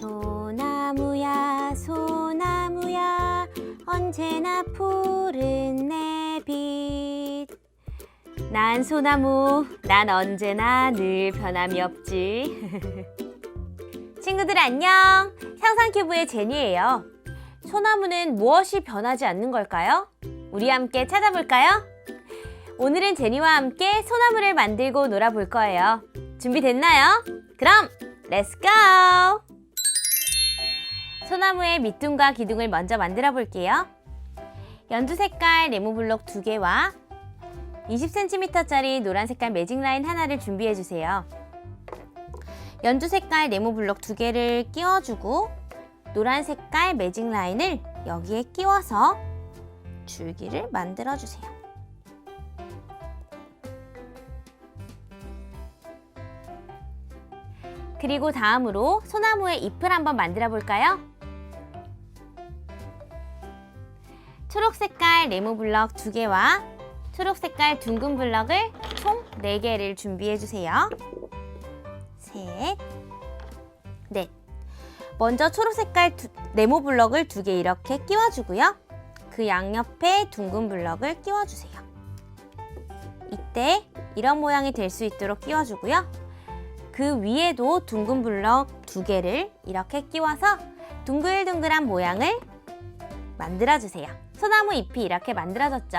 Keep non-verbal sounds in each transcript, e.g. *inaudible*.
소나무야 소나무야 언제나 푸른 내빛. 난 소나무 난 언제나 늘 변함이 없지. *laughs* 친구들 안녕. 상상큐브의 제니예요. 소나무는 무엇이 변하지 않는 걸까요? 우리 함께 찾아볼까요? 오늘은 제니와 함께 소나무를 만들고 놀아볼 거예요 준비됐나요? 그럼 렛츠 고! 소나무의 밑둥과 기둥을 먼저 만들어 볼게요. 연두 색깔 네모 블록 두 개와 20cm짜리 노란 색깔 매직 라인 하나를 준비해 주세요. 연두 색깔 네모 블록 두 개를 끼워주고 노란 색깔 매직 라인을 여기에 끼워서 줄기를 만들어 주세요. 그리고 다음으로 소나무의 잎을 한번 만들어 볼까요? 초록 색깔 네모 블럭 두 개와 초록 색깔 둥근 블럭을 총 4개를 준비해 주세요. 셋, 넷. 먼저 초록 색깔 두- 네모 블럭을 두 개 이렇게 끼워 주고요. 그 양옆에 둥근 블럭을 끼워 주세요. 이때 이런 모양이 될 수 있도록 끼워 주고요. 그 위에도 둥근 블럭 두 개를 이렇게 끼워서 둥글둥글한 모양을 만들어 주세요. 소나무 잎이 이렇게 만들어졌죠?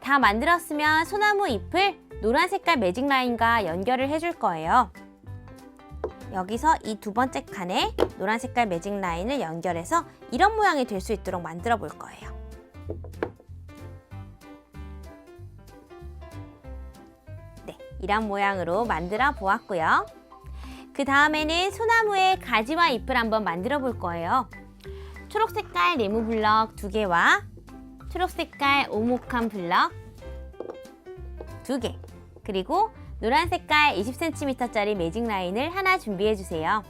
다 만들었으면 소나무 잎을 노란 색깔 매직 라인과 연결을 해줄 거예요. 여기서 이 두 번째 칸에 노란 색깔 매직 라인을 연결해서 이런 모양이 될 수 있도록 만들어 볼 거예요. 이런 모양으로 만들어 보았고요. 그 다음에는 소나무의 가지와 잎을 한번 만들어 볼 거예요. 초록 색깔 네모 블럭 두 개와 초록 색깔 오목한 블럭 두 개, 그리고 노란 색깔 20cm짜리 매직 라인을 하나 준비해 주세요.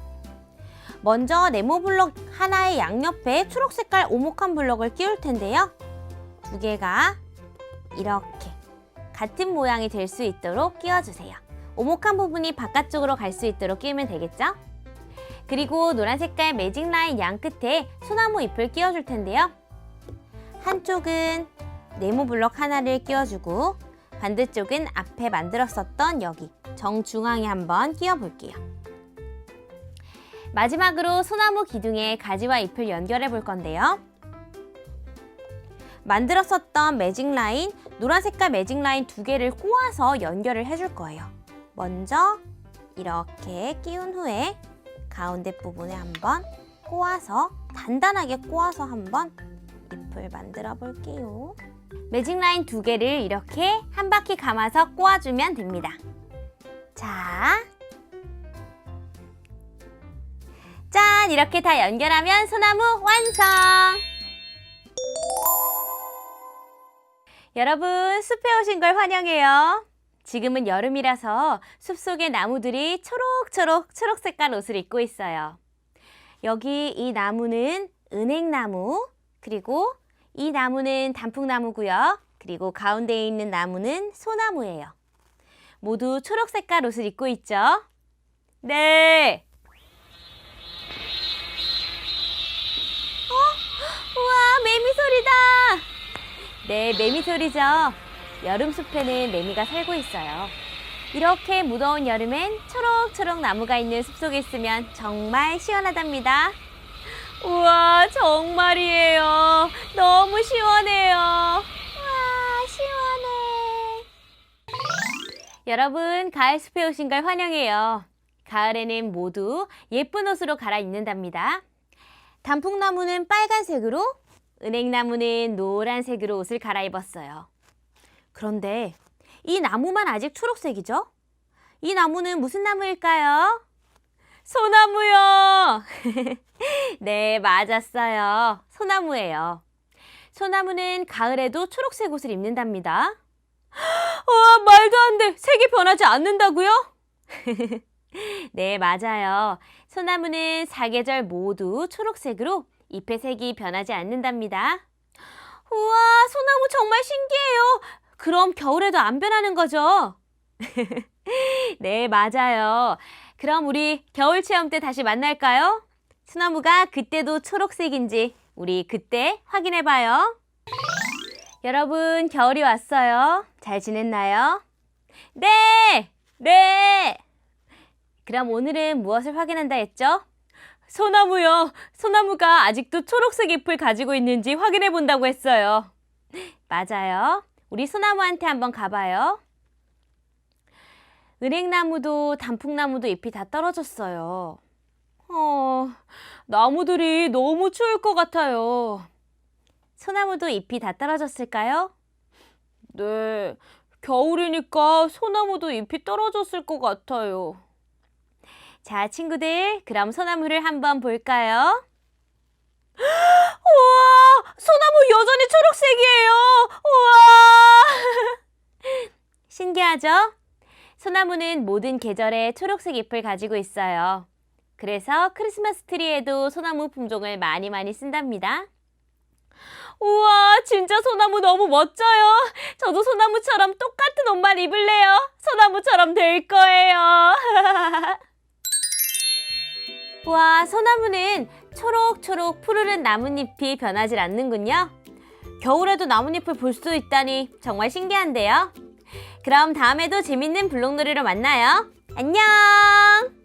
먼저 네모 블럭 하나의 양옆에 초록 색깔 오목한 블럭을 끼울 텐데요. 두 개가 이렇게 같은 모양이 될 수 있도록 끼워주세요. 오목한 부분이 바깥쪽으로 갈 수 있도록 끼우면 되겠죠? 그리고 노란 색깔 매직 라인 양 끝에 소나무 잎을 끼워줄 텐데요. 한쪽은 네모 블럭 하나를 끼워주고 반대쪽은 앞에 만들었었던 여기 정중앙에 한번 끼워볼게요. 마지막으로 소나무 기둥에 가지와 잎을 연결해 볼 건데요. 만들었었던 매직 라인, 노란 색깔 매직 라인 두 개를 꼬아서 연결을 해줄 거예요. 먼저 이렇게 끼운 후에 가운데 부분에 한번 꼬아서 단단하게 꼬아서 한번 잎을 만들어 볼게요. 매직 라인 두 개를 이렇게 한 바퀴 감아서 꼬아주면 됩니다. 자, 짠! 이렇게 다 연결하면 소나무 완성! 여러분, 숲에 오신 걸 환영해요. 지금은 여름이라서 숲속의 나무들이 초록초록 초록 색깔 옷을 입고 있어요. 여기 이 나무는 은행나무, 그리고 이 나무는 단풍나무고요. 그리고 가운데에 있는 나무는 소나무예요. 모두 초록 색깔 옷을 입고 있죠? 네. 어? *gasps* 우와, 매미 소리다. 네, 매미 소리죠. 여름 숲에는 매미가 살고 있어요. 이렇게 무더운 여름엔 초록초록 나무가 있는 숲속에 있으면 정말 시원하답니다. 우와, 정말이에요. 너무 시원해요. 와, 시원해. 여러분, 가을 숲에 오신 걸 환영해요. 가을에는 모두 예쁜 옷으로 갈아입는답니다. 단풍나무는 빨간색으로, 은행나무는 노란색으로 옷을 갈아입었어요. 그런데 이 나무만 아직 초록색이죠? 이 나무는 무슨 나무일까요? 소나무요! *laughs* 네, 맞았어요. 소나무예요. 소나무는 가을에도 초록색 옷을 입는답니다. *gasps* 와, 말도 안 돼! 색이 변하지 않는다고요? *laughs* 네, 맞아요. 소나무는 사계절 모두 초록색으로 잎의 색이 변하지 않는답니다. 우와, 소나무 정말 신기해요. 그럼 겨울에도 안 변하는 거죠? *laughs* 네, 맞아요. 그럼 우리 겨울 체험 때 다시 만날까요? 소나무가 그때도 초록색인지 우리 그때 확인해 봐요. 여러분, 겨울이 왔어요. 잘 지냈나요? 네! 네! 그럼 오늘은 무엇을 확인한다 했죠? 소나무요. 소나무가 아직도 초록색 잎을 가지고 있는지 확인해 본다고 했어요. 맞아요. 우리 소나무한테 한번 가봐요. 은행나무도 단풍나무도 잎이 다 떨어졌어요. 어, 나무들이 너무 추울 것 같아요. 소나무도 잎이 다 떨어졌을까요? 네, 겨울이니까 소나무도 잎이 떨어졌을 것 같아요. 자, 친구들, 그럼 소나무를 한번 볼까요? *gasps* 우와! 소나무 여전히 초록색이에요! 우와! *laughs* 신기하죠? 소나무는 모든 계절에 초록색 잎을 가지고 있어요. 그래서 크리스마스 트리에도 소나무 품종을 많이 많이 쓴답니다. 우와, 진짜 소나무 너무 멋져요. 저도 소나무처럼 똑같은 옷만 입을래요. 소나무처럼 될 거예요. *laughs* 와, 소나무는 초록초록 푸르른 나뭇잎이 변하질 않는군요. 겨울에도 나뭇잎을 볼 수 있다니 정말 신기한데요. 그럼 다음에도 재밌는 블록놀이로 만나요. 안녕!